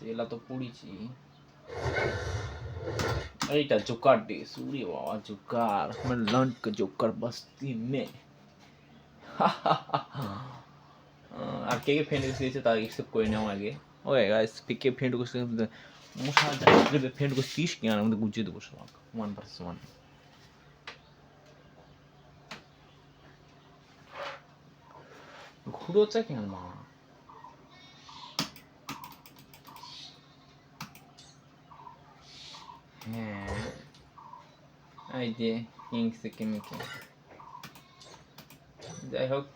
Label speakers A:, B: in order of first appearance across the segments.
A: সেলা তো পড়িছি। এইটা Joker day সূর্য বাবা, জোকার। মানে লন্ট জোকার বস্তি মে আর কে কে ফ্রেন্ড রিকোয়েস্ট দিয়েছে তার একসেপ্ট করে নেওয়া আগে। ওই গাইস কে কে ফ্রেন্ড রিকোয়েস্ট মশা যদি ফ্রেন্ড রিকোয়েস্ট দিস কি আমাদের গুজিয়ে দেবো সব। ওয়ান ভার্সেস ওয়ান ঘুরোচ্ছে কেন মা? হ্যাঁ এই যে কিংস কিমিকে যাই হোক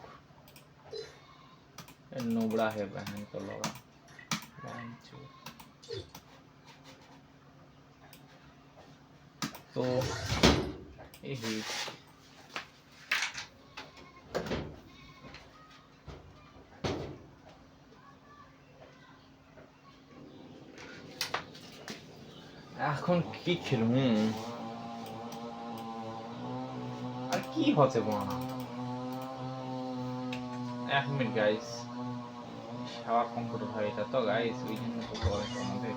A: নোবড়া হে বহন তো লগা তো এই হয়েছে এখন কি খেলুম আর কি হতে না। এক মিনিট গাইস সাওয়ার কম্পিউটার হয় এটা তো গাইস ওই জন্য তো আমাদের।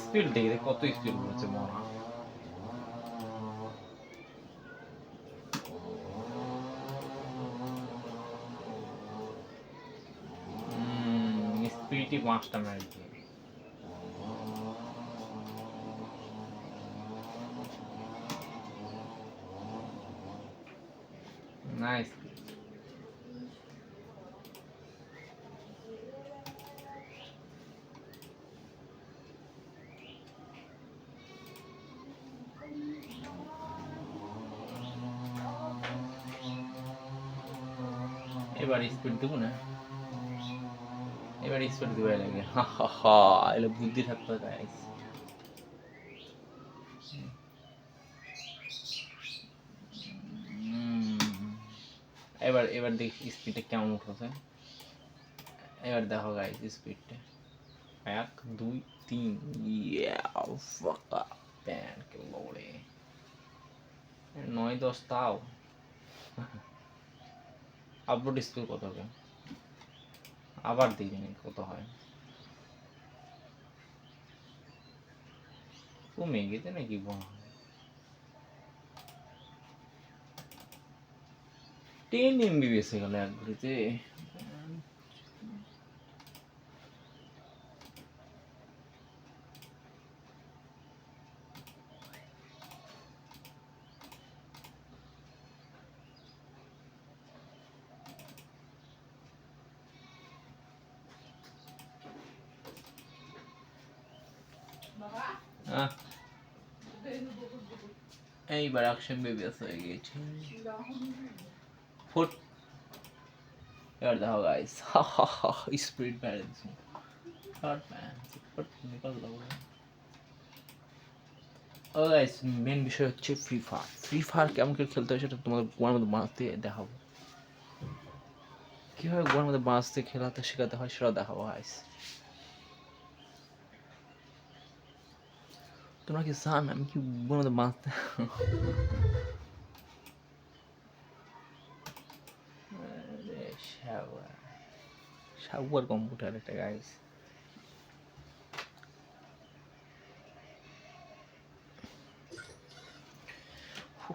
A: স্পিড দেখে কত স্পিড ঘুরছে মনে হয়। Cento e başta. Nice. Everybody's been doing it. এবার স্পোর্ট দিবে লাগে। হা হা হা, এলে বুদ্ধি থাকতে হয় গাইস এবার এবার দেখি স্পিডটা কেমন উঠছে। এবার দেখো গাইস স্পিডটা এক, দুই, তিন। ইয়া ফাকা প্যান কে লোড়ে নয়, দশ, তাও। আপলোড স্পিড কত হবে? আবার দিই কত হয়? কমে গেছে নাকি টেন এমবিবিএস গেল এক ঘড়িতে। এইবার অ্যাকশন বেবি হয়ে গেছে ফুট এবার দেখো guys speed balance short man foot নিকল দাও ও গাইস মেন বিষয় হচ্ছে ফ্রি ফায়ার ফ্রি ফায়ার কেমন করে খেলতে হয় সেটা তোমাদের গোয়ার মধ্যে বাঁচতে দেখাবো। কীভাবে গোয়ার মধ্যে বাঁচতে খেলাতে, শেখাতে হয় সেটা দেখাবো গাইস তোমরা কি সান আমি কি বলতে বাঁচতে সাগুয়ার কম্পিউটার একটা গাইস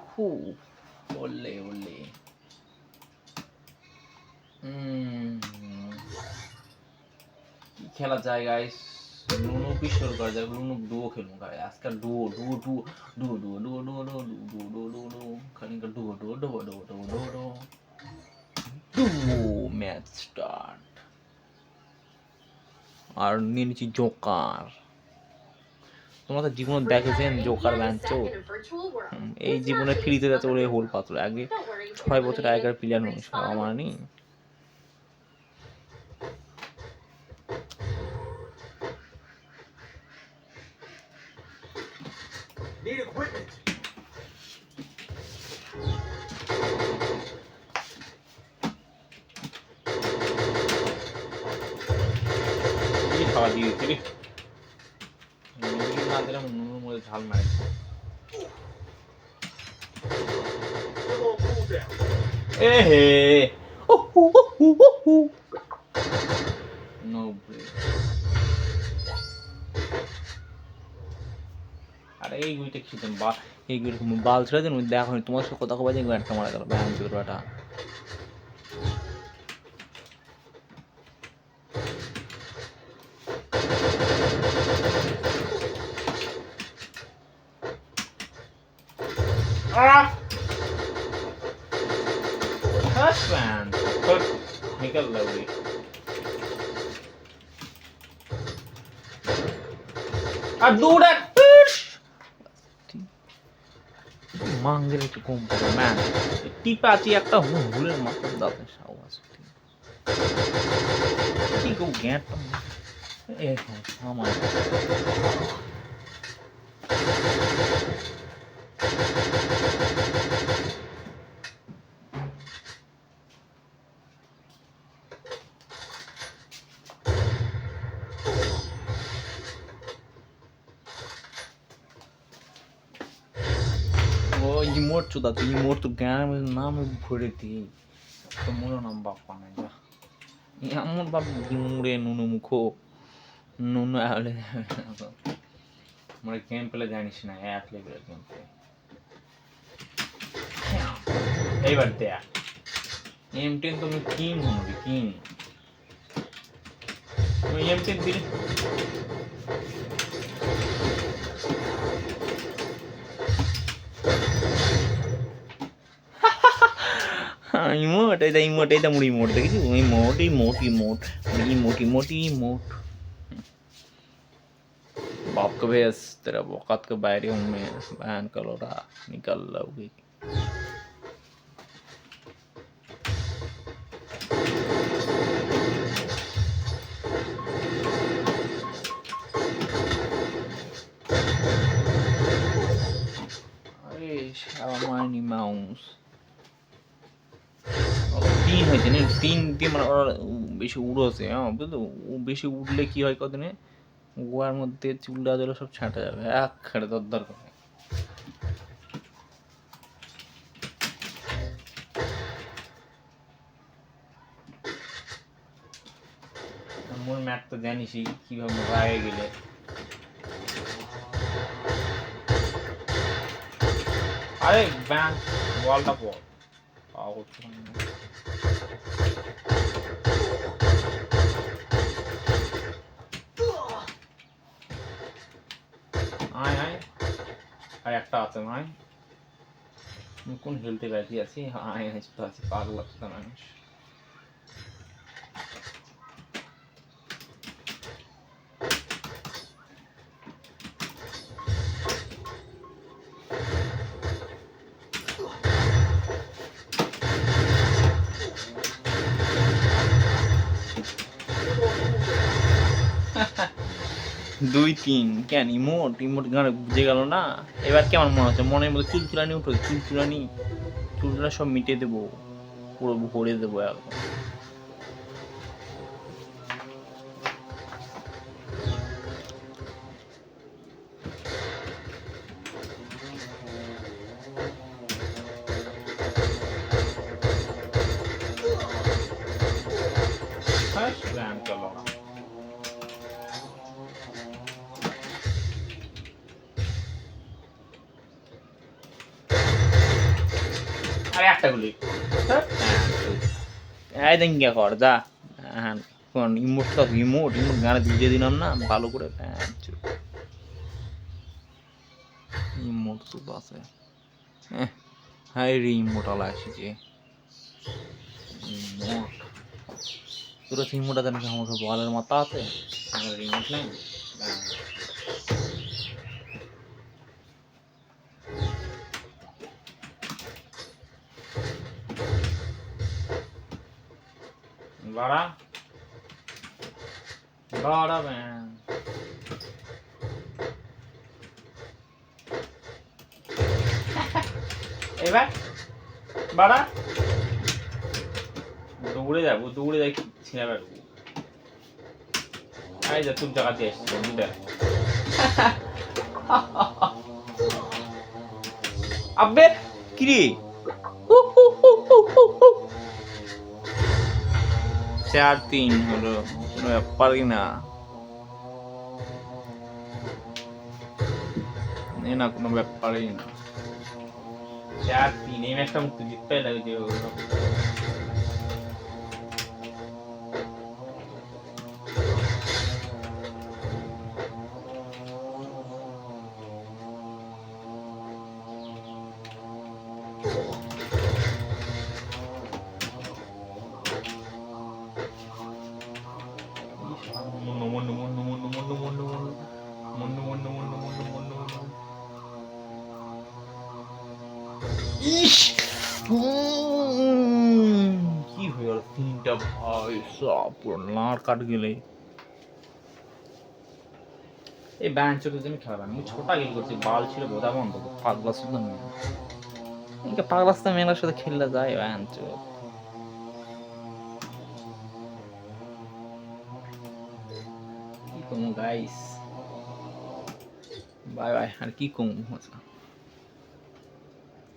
A: হু বললে বললে। খেলা যায় গাইস নুনু কিশোর কর যায় নুনু ডুও খেলুন গায়ে আজকাল duo duo duo duo duo duo duo duo duo duo duo duo duo খানিকটা duo duo duo duo duo duo duo duo match start আর নিয়ে নিচ্ছি জোকার তোমরা তো জীবনে দেখেছেন জোকার ব্যাঞ্চ এই জীবনে ফ্রিতে যাতে ওরে হোল পাত্র আগে ছয় বছর আগেকার প্লেয়ার মানুষ আমার নেই
B: Need equipment.
A: খাওয়া দিলে নুনের মধ্যে ঝাল মারে. এ হে ওহু ওহু নো ব্রেক এইগুলিতে খেতে বা বাল ছেড়ে দিন দেখো তোমার সাথে কথা কবার যে একটা মারা গেল ব্যায়াম চোর একটা আর দুটা মাঙ্গের একটু কম পড়ে ম্যান টিপাচি একটা হুলের মাথার দাঁতের সাওয়াজ কি গো গ্যাঁটটা এ আমার ইমোট চুদা তুই ইমোট তো জ্ঞানের নাম ভরে দিই তো মনে নাম বাপ্পা না যা এমন বাপ মুড়ে নুনু মুখো নুনু আহলে মানে গেম পেলে জানিস না এক লেভেলের গেম প্লে এইবার দেখ এম টেন তুমি কিং হবে কিং এম টেন দিলে ইমোট এটা ইমোট এটা মুড়ি ইমোট দেখেছি emote emote emote emote emote emote बाप को भेज तेरा औकात के बाहर हूँ मैं बहन का लोड़ा निकल लोगी अरे शामानी माउस তিন হয়েছে না তিন দিয়ে মানে ওরা বেশি উড়োছে হ্যাঁ? বুঝলো? বেশি উঠলে কি হয় কদিনে? গোয়ার মধ্যে চুলটা জলে সব ছাঁটা যাবে। এক খেড়ে দরদর করে। মূল ম্যাট তো জানিসই, কীভাবে রাগে গেলে। আরে ব্যাংক ছিলাম না। আয় আয় আর একটা আছে ভাই কোন হেলতে ব্যাধি আছি আয় আয় তো আছি পাগল লাগছে মানুষ দুই, তিন। কেন, ইমোট? ইমোট গান বুঝে গেল না? এবার কেমন মনে হচ্ছে? মনের মধ্যে চুলচুলানি উঠো চুলচুলানি, চুলচুলা সব মিটিয়ে দেবো। পুরো ভরে দেবো একদম। গুলি দেন গিয়া কর যা। হ্যাঁ কোন ইমোট ইমোট গানে দিয়ে দিলাম না করে ইমোট তো আছে। হাই রে ইমোট আলা এসেছে। ইমোট। তোরা ইমোটা জানিস আমাকে বলের মাথা আছে। রিমোট নেই। বাড়া। বাড়াবেন এবার বাড়া। দৌড়ে যাব দৌড়ে যাই ছিঁড়ে বেড়াবো আই যা তুমি টাকা দিয়ে আসছি আব্বে কিরে? চার তিন হলো কোনো ব্যাপারই না এ না কোনো ব্যাপারই না চার তিন এই ম্যাচটা মুক্তি জিততে লাগছে गया भाई साहब पूरा लार काट এই ব্যান্ড চোখে আমি খেলাম আমি ছোটা গিল করছি, বাল ছিল বোধা বন্ধ। পাগলা শুধু মেয়ে পাগলা শুধু মেয়ের সাথে খেললে যায় ব্যান্ড চোখ। como bye Bye bye. Aqui com.